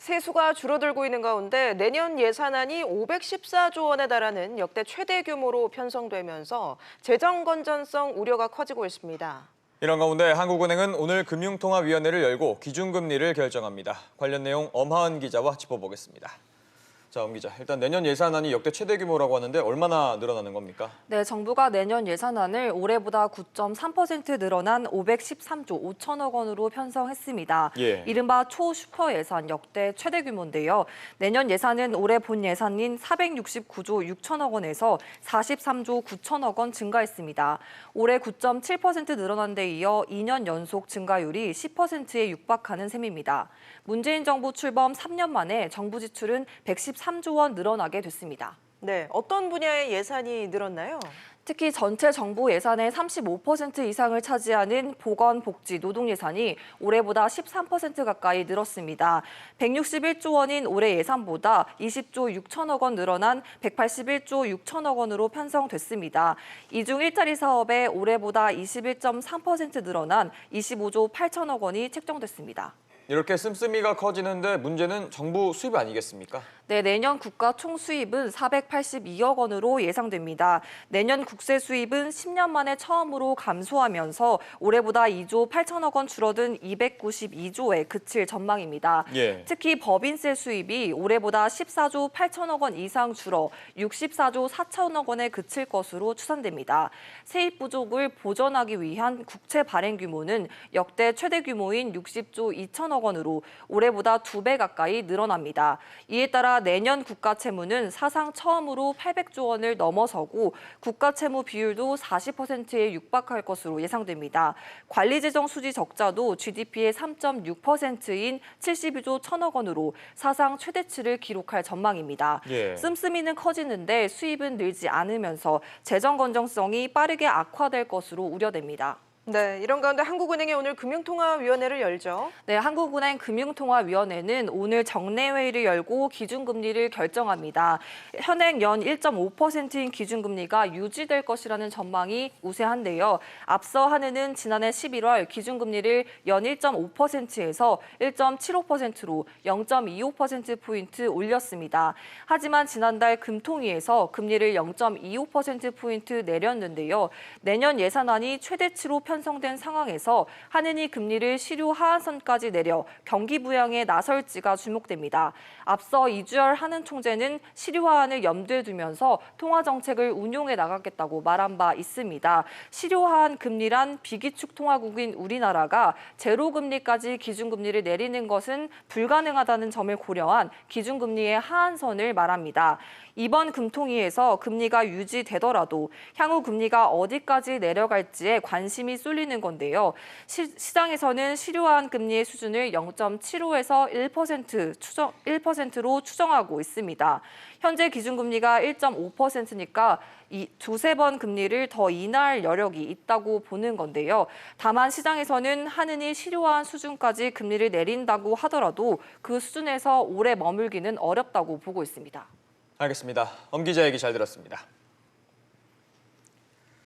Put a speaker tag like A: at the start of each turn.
A: 세수가 줄어들고 있는 가운데 내년 예산안이 514조 원에 달하는 역대 최대 규모로 편성되면서 재정 건전성 우려가 커지고 있습니다.
B: 이런 가운데 한국은행은 오늘 금융통화위원회를 열고 기준금리를 결정합니다. 관련 내용 엄하은 기자와 짚어보겠습니다. 자, 엄 기자. 일단 내년 예산안이 역대 최대 규모라고 하는데 얼마나 늘어나는 겁니까?
C: 네, 정부가 내년 예산안을 올해보다 9.3% 늘어난 513조 5천억 원으로 편성했습니다.
B: 예.
C: 이른바 초슈퍼 예산 역대 최대 규모인데요. 내년 예산은 올해 본 예산인 469조 6천억 원에서 43조 9천억 원 증가했습니다. 올해 9.7% 늘어난 데 이어 2년 연속 증가율이 10%에 육박하는 셈입니다. 문재인 정부 출범 3년 만에 정부 지출은 113조 원 늘어나게 됐습니다.
A: 네, 어떤 분야의 예산이 늘었나요?
C: 특히 전체 정부 예산의 35% 이상을 차지하는 보건, 복지, 노동 예산이 올해보다 13% 가까이 늘었습니다. 161조 원인 올해 예산보다 20조 6천억 원 늘어난 181조 6천억 원으로 편성됐습니다. 이 중 일자리 사업에 올해보다 21.3% 늘어난 25조 8천억 원이 책정됐습니다.
B: 이렇게 씀씀이가 커지는데 문제는 정부 수입 아니겠습니까?
C: 네, 내년 국가 총 수입은 482억 원으로 예상됩니다. 내년 국세 수입은 10년 만에 처음으로 감소하면서 올해보다 2조 8천억 원 줄어든 292조에 그칠 전망입니다.
B: 예.
C: 특히 법인세 수입이 올해보다 14조 8천억 원 이상 줄어 64조 4천억 원에 그칠 것으로 추산됩니다. 세입 부족을 보전하기 위한 국채 발행 규모는 역대 최대 규모인 60조 2천억 원으로 올해보다 두 배 가까이 늘어납니다. 이에 따라 내년 국가 채무는 사상 처음으로 800조 원을 넘어서고 국가 채무 비율도 40%에 육박할 것으로 예상됩니다. 관리 재정 수지 적자도 GDP의 3.6%인 72조 1천억 원으로 사상 최대치를 기록할 전망입니다.
B: 예.
C: 씀씀이는 커지는데 수입은 늘지 않으면서 재정 건전성이 빠르게 악화될 것으로 우려됩니다.
A: 네, 이런 가운데 한국은행이 오늘 금융통화위원회를 열죠.
C: 네, 한국은행 금융통화위원회는 오늘 정례회의를 열고 기준금리를 결정합니다. 현행 연 1.5%인 기준금리가 유지될 것이라는 전망이 우세한데요. 앞서 한은은 지난해 11월 기준금리를 연 1.5%에서 1.75%로 0.25%포인트 올렸습니다. 하지만 지난달 금통위에서 금리를 0.25%포인트 내렸는데요. 내년 예산안이 최대치로 편성된 상황에서 한은이 금리를 실효 하한선까지 내려 경기 부양에 나설지가 주목됩니다. 앞서 이주열 한은 총재는 실효 하한을 염두에 두면서 통화 정책을 운용해 나가겠다고 말한 바 있습니다. 실효 하한 금리란 비기축 통화국인 우리나라가 제로 금리까지 기준금리를 내리는 것은 불가능하다는 점을 고려한 기준금리의 하한선을 말합니다. 이번 금통위에서 금리가 유지되더라도 향후 금리가 어디까지 내려갈지에 관심이 쏠리는 건데요. 시, 시장에서는 실효한 금리의 수준을 0.75에서 1% 추정 1%로 추정하고 있습니다. 현재 기준금리가 1.5%니까 이 두세 번 금리를 더 인하할 여력이 있다고 보는 건데요. 다만 시장에서는 한은이 실효한 수준까지 금리를 내린다고 하더라도 그 수준에서 오래 머물기는 어렵다고 보고 있습니다.
B: 알겠습니다. 엄 기자 얘기 잘 들었습니다.